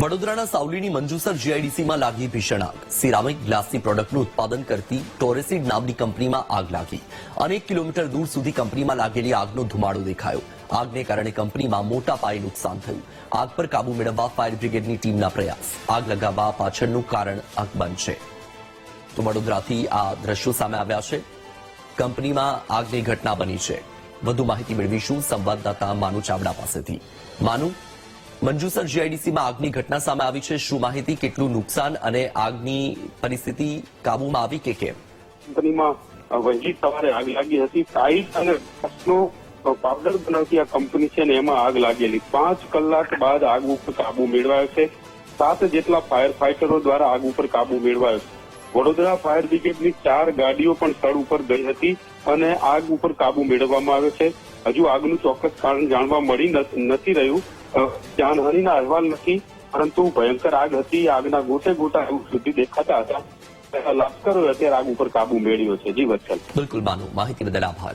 વડોદરાના સાવલીની મંજુસર જીઆઈડીસીમાં લાગી ભીષણ આગ. સિરામિક ગ્લાસની પ્રોડક્ટનું ઉત્પાદન કરતી ટોરેસિડ નામની કંપનીમાં આગ લાગી. અનેક કિલોમીટર દૂર સુધી કંપનીમાં લાગેલી આગનો ધુમાડો દેખાયો. આગને કારણે કંપનીમાં મોટા પાયે નુકસાન થયું. આગ પર કાબુ મેળવવા ફાયર બ્રિગેડની ટીમના પ્રયાસ. આગ લગાવવા પાછળનું કારણ અકબંધ છે. તો વડોદરાથી આ દ્રશ્યો સામે આવ્યા છે. કંપનીમાં આગની ઘટના બની છે. વધુ માહિતી મેળવીશું સંવાદદાતા માનુ ચાવડા પાસેથી. માનુ મંજુસર જીઆઈડીસીમાં આગની ઘટના સામે આવી છે. શું માહિતી, કેટલું નુકસાન અને આગની પરિસ્થિતિ કાબુમાં આવી કે કેમ? કંપનીમાં વહેલી સવારે આગ લાગી હતી. ટાઈટ અને ઘાસનો પાવડર બનાવતી આ કંપની છે અને એમાં આગ લાગેલી. પાંચ કલાક બાદ આગ ઉપર કાબુ મેળવાયો છે. સાત જેટલા ફાયર ફાઈટરો દ્વારા આગ ઉપર કાબુ મેળવાયો છે. વડોદરા ફાયર બ્રિગેડની ચાર ગાડીઓ પણ સ્થળ ઉપર ગઈ હતી અને આગ ઉપર કાબુ મેળવવામાં આવ્યો છે. હજુ આગનું ચોક્કસ કારણ જાણવા મળી નથી રહ્યું. જાનહાનિના અહેવાલ નથી, પરંતુ ભયંકર આગ હતી. આગના ગોટે ગોટા સુધી દેખાતા હતા. લશ્કરોએ અત્યારે આગ ઉપર કાબુ મેળવ્યો છે. જી વત્સલ. બિલકુલ માનુ માહિતી બદલ આભાર.